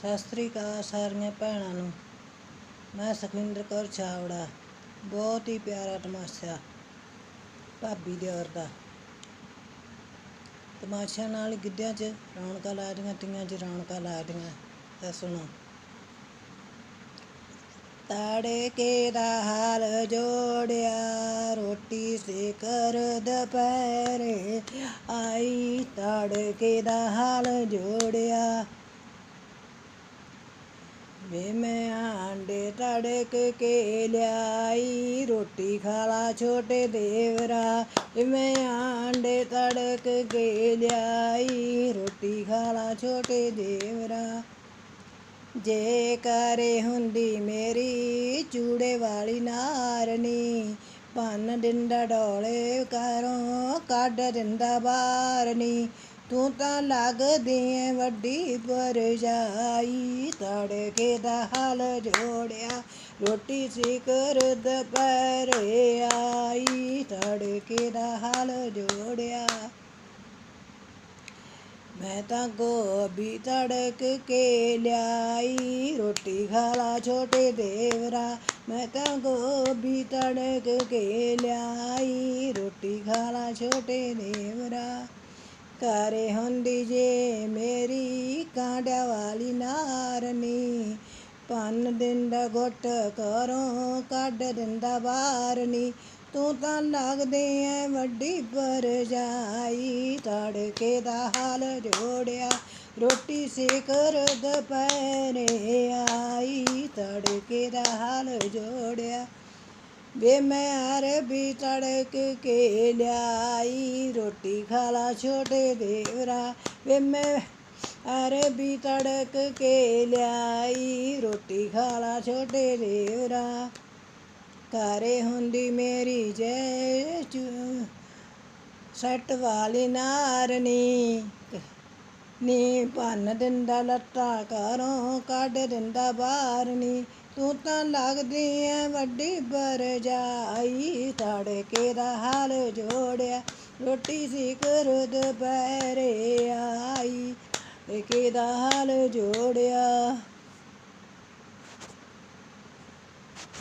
ਸਤਿ ਸ੍ਰੀ ਅਕਾਲ ਸਾਰੀਆਂ ਭੈਣਾਂ ਨੂੰ। ਮੈਂ ਸੁਖਵਿੰਦਰ ਕੌਰ ਛਾਵੜਾ ਬਹੁਤ ਹੀ ਪਿਆਰਾ ਤਮਾਸ਼ਾ, ਭਾਬੀ ਦੇ ਔਰ ਦਾ। ਤਮਾਸ਼ਾ ਨਾਲ ਗਿੱਧਿਆਂ 'ਚ ਰੌਣਕਾਂ ਲਾ ਦੀਆਂ ਤੀਆਂ 'ਚ ਰੌਣਕਾਂ ਲਾ ਦੀਆਂ ਤਾਂ ਸੁਣੋ। ਤੜਕੇ ਦਾ ਹਾਲ ਜੋੜਿਆ, ਰੋਟੀ ਸੇ ਕਰ ਦੁਪਹਿਰੇ ਆਈ ਤੜਕੇ ਦਾ ਹਾਲ ਜੋੜਿਆ। ਵੇ ਮੈਂ ਆਂਡੇ ਤੜਕ ਕੇ ਲਿਆਈ, ਰੋਟੀ ਖਾਲਾ ਛੋਟੇ ਦੇਵਰਾ। ਵੇ ਮੈਂ ਆਂਡੇ ਤੜਕ ਕੇ ਲਿਆਈ, ਰੋਟੀ ਖਾਲਾ ਛੋਟੇ ਦੇਵਰਾ। ਜੇ ਕਰੇ ਹੁੰਦੀ ਮੇਰੀ, ਚੂੜੇ ਵਾਲੀ ਨਾਰਨੀ। ਭੰਨ ਦਿੰਦਾ ਡੋਲੇ ਕਰੋ ਕੱਢ ਦਿੰਦਾ ਬਾਰਨੀ। ਤੂੰ ਤਾਂ ਲੱਗਦੀ ਐ ਵੱਡੀ ਪਰਜਾਈ। ਤੜਕੇ ਦਾ ਹਾਲ ਜੋੜਿਆ, ਰੋਟੀ ਸਿਕਰ ਦੁਪਹਿਰੇ ਆਈ। ਤੜਕੇ ਦਾ ਹਾਲ ਜੋੜਿਆ। ਮੈਂ ਤਾਂ ਗੋਭੀ ਤੜਕ ਕੇ ਲਿਆਈ। ਰੋਟੀ ਖਾਲਾ ਛੋਟੇ ਦੇਵਰਾ। ਮੈਂ ਤਾਂ ਗੋਭੀ ਤੜਕ ਕੇ ਲਿਆਈ। ਰੋਟੀ ਖਾਲਾ ਛੋਟੇ ਦੇਵਰਾ। ਘਰੇ ਹੁੰਦੀ ਜੇ ਮੇਰੀ ਕਾਂਡਿਆਂ ਵਾਲੀ ਨਾਰਨੀ। ਪੰਨ ਦਿੰਦਾ ਘੁੱਟ ਕਰੋ ਕੱਢ ਦਿੰਦਾ ਬਾਰਨੀ। ਤੂੰ ਤਾਂ ਲੱਗਦੇ ਐ ਵੱਡੀ ਪਰਜਾਈ ਤੜਕੇ ਦਾ ਹਾਲ ਜੋੜਿਆ, ਰੋਟੀ ਸਿਕਰ ਦੁਪਹਿਰੇ ਆਈ। ਤੜਕੇ ਦਾ ਹਾਲ ਜੋੜਿਆ ਵੇ ਮੈਂ ਵੀ ਤੜਕ ਕੇ ਲਿਆਈ ਰੋਟੀ ਖਾਲਾ ਛੋਟੇ ਦੇਵਰਾ ਵੇ ਮੈਂ ਅਰਬੀ ਤੜਕ ਕੇ ਲਿਆਈ ਰੋਟੀ ਖਾਲਾ ਛੋਟੇ ਦੇਵਰਾ ਘਰੇ ਹੁੰਦੀ ਮੇਰੀ ਜੈ ਸੱਟ ਵਾਲੀ ਨਾਰਨੀ ਨੀ ਭੰਨ ਦਿੰਦਾ ਲੱਤਾਂ ਘਰੋਂ ਕੱਢ ਦਿੰਦਾ ਬਾਹਰਨੀ ਤੂੰ ਤਾਂ ਲੱਗਦੀ ਐ ਵੱਡੀ ਬਰਜਾਈ ਤੜਕੇ ਦਾ ਹਾਲ ਜੋੜਿਆ, ਰੋਟੀ ਸੀ ਕਰ ਦੁਪਹਿਰੇ ਆਈ। ਤੜਕੇ ਦਾ ਹਾਲ ਜੋੜਿਆ